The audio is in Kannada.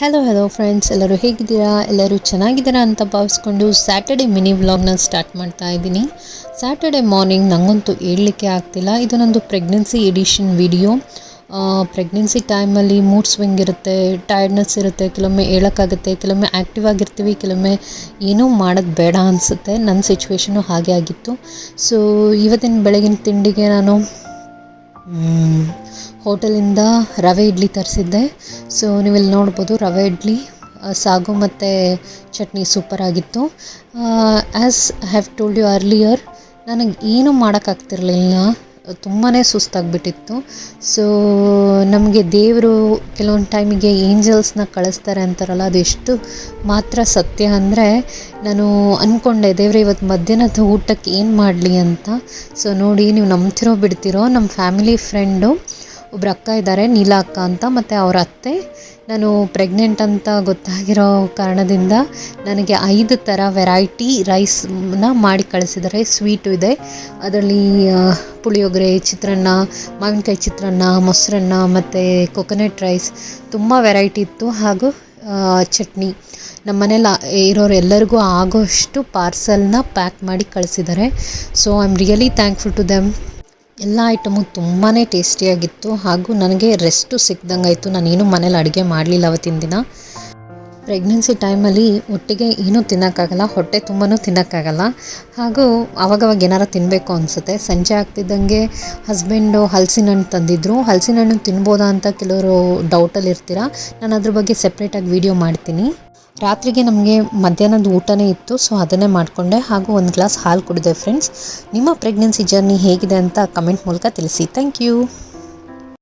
ಹಲೋ ಹಲೋ ಫ್ರೆಂಡ್ಸ್ ಎಲ್ಲರೂ ಹೇಗಿದ್ದೀರಾ? ಎಲ್ಲರೂ ಚೆನ್ನಾಗಿದ್ದೀರಾ ಅಂತ ಭಾವಿಸ್ಕೊಂಡು ಸ್ಯಾಟರ್ಡೆ ಮಿನಿ ವ್ಲಾಗ್ನ ಸ್ಟಾರ್ಟ್ ಮಾಡ್ತಾ ಇದ್ದೀನಿ. ಸ್ಯಾಟರ್ಡೆ ಮಾರ್ನಿಂಗ್ ನನಗಂತೂ ಹೇಳಲಿಕ್ಕೆ ಆಗ್ತಿಲ್ಲ. ಇದು ನಂದು ಪ್ರೆಗ್ನೆನ್ಸಿ ಎಡಿಷನ್ ವಿಡಿಯೋ ಪ್ರೆಗ್ನೆನ್ಸಿ ಟೈಮಲ್ಲಿ ಮೂಡ್ ಸ್ವಿಂಗ್ ಇರುತ್ತೆ ಟೈರ್ಡ್ನೆಸ್ ಇರುತ್ತೆ, ಕೆಲವೊಮ್ಮೆ ಹೇಳೋಕ್ಕಾಗುತ್ತೆ, ಕೆಲವೊಮ್ಮೆ ಆ್ಯಕ್ಟಿವ್ ಆಗಿರ್ತೀವಿ, ಕೆಲವೊಮ್ಮೆ ಏನೂ ಮಾಡೋದು ಬೇಡ ಅನಿಸುತ್ತೆ. ನನ್ನ ಸಿಚುವೇಶನು ಹಾಗೆ ಆಗಿತ್ತು. ಸೊ ಇವತ್ತಿನ ಬೆಳಗಿನ ತಿಂಡಿಗೆ ನಾನು ಹೋಟೆಲಿಂದ ರವೆ ಇಡ್ಲಿ ತರಿಸಿದ್ದೆ. ಸೊ ನೀವಿಲ್ಲಿ ನೋಡ್ಬೋದು ರವೆ ಇಡ್ಲಿ ಸಾಗು ಮತ್ತು ಚಟ್ನಿ ಸೂಪರ್ ಆಗಿತ್ತು. As I have told you earlier ನನಗೆ ಏನೂ ಮಾಡೋಕ್ಕಾಗ್ತಿರ್ಲಿಲ್ಲ ತುಂಬಾ ಸುಸ್ತಾಗಿಬಿಟ್ಟಿತ್ತು. ಸೊ ನಮಗೆ ದೇವರು ಕೆಲವೊಂದು ಟೈಮಿಗೆ ಏಂಜಲ್ಸ್ನ ಕಳಿಸ್ತಾರೆ ಅಂತಾರಲ್ಲ, ಅದೆಷ್ಟು ಮಾತ್ರ ಸತ್ಯ ಅಂದರೆ, ನಾನು ಅಂದ್ಕೊಂಡೆ ದೇವ್ರೆ ಇವತ್ತು ಮಧ್ಯಾಹ್ನದ ಊಟಕ್ಕೆ ಏನು ಮಾಡಲಿ ಅಂತ. ಸೊ ನೋಡಿ, ನೀವು ನಂಬ್ತಿರೋ ಬಿಡ್ತಿರೋ ನಮ್ಮ ಫ್ಯಾಮಿಲಿ ಫ್ರೆಂಡು ಒಬ್ರು ಅಕ್ಕ ಇದ್ದಾರೆ ನೀಲ ಅಕ್ಕ ಅಂತ, ಮತ್ತು ಅವ್ರ ಅತ್ತೆ. ನಾನು ಪ್ರೆಗ್ನೆಂಟ್ ಅಂತ ಗೊತ್ತಾಗಿರೋ ಕಾರಣದಿಂದ ನನಗೆ ಐದು ಥರ ವೆರೈಟಿ ರೈಸ್ನ ಮಾಡಿ ಕಳಿಸಿದ್ದಾರೆ. ಸ್ವೀಟು ಇದೆ. ಅದರಲ್ಲಿ ಪುಳಿಯೋಗರೆ, ಚಿತ್ರಾನ್ನ, ಮಾವಿನಕಾಯಿ ಚಿತ್ರಾನ್ನ, ಮೊಸರನ್ನ, ಮತ್ತು ಕೊಕೊನಟ್ ರೈಸ್ ತುಂಬ ವೆರೈಟಿ ಇತ್ತು. ಹಾಗೂ ಚಟ್ನಿ. ನಮ್ಮ ಮನೇಲಿ ಇರೋರು ಎಲ್ಲರಿಗೂ ಆಗೋಷ್ಟು ಪಾರ್ಸಲ್ನ ಪ್ಯಾಕ್ ಮಾಡಿ ಕಳಿಸಿದ್ದಾರೆ. So I am really thankful to them ಎಲ್ಲ ಐಟಮು ತುಂಬಾ ಟೇಸ್ಟಿಯಾಗಿತ್ತು ಹಾಗೂ ನನಗೆ ರೆಸ್ಟು ಸಿಕ್ದಂಗಾಯಿತು. ನಾನೇನು ಮನೇಲಿ ಅಡುಗೆ ಮಾಡಲಿಲ್ಲ ಅವತ್ತಿನ ದಿನ. ಪ್ರೆಗ್ನೆನ್ಸಿ ಟೈಮಲ್ಲಿ ಒಟ್ಟಿಗೆ ಏನೂ ತಿನ್ನೋಕ್ಕಾಗಲ್ಲ, ಹೊಟ್ಟೆ ತುಂಬಾ ತಿನ್ನೋಕ್ಕಾಗಲ್ಲ. ಹಾಗೂ ಅವಾಗವಾಗ ಏನಾರು ತಿನ್ನಬೇಕು ಅನಿಸುತ್ತೆ. ಸಂಜೆ ಆಗ್ತಿದ್ದಂಗೆ ಹಸ್ಬೆಂಡು ಹಲಸಿನ ಹಣ್ಣು ತಂದಿದ್ದರು ಹಲಸಿನ ಹಣ್ಣು ತಿನ್ಬೋದಾ ಅಂತ ಕೆಲವರು ಡೌಟಲ್ಲಿ ಇರ್ತೀರಾ? ನಾನು ಅದ್ರ ಬಗ್ಗೆ ಸೆಪ್ರೇಟಾಗಿ ವಿಡಿಯೋ ಮಾಡ್ತೀನಿ. ರಾತ್ರಿಗೆ ನಮಗೆ ಮಧ್ಯಾಹ್ನದ ಊಟನೇ ಇತ್ತು ಸೊ ಅದನ್ನೇ ಮಾಡಿಕೊಂಡೆ. ಹಾಗೂ ಒಂದು ಗ್ಲಾಸ್ ಹಾಲು ಕುಡಿದೆ ಫ್ರೆಂಡ್ಸ್ ನಿಮ್ಮ ಪ್ರೆಗ್ನೆನ್ಸಿ ಜರ್ನಿ ಹೇಗಿದೆ ಅಂತ ಕಮೆಂಟ್ ಮೂಲಕ ತಿಳಿಸಿ. Thank you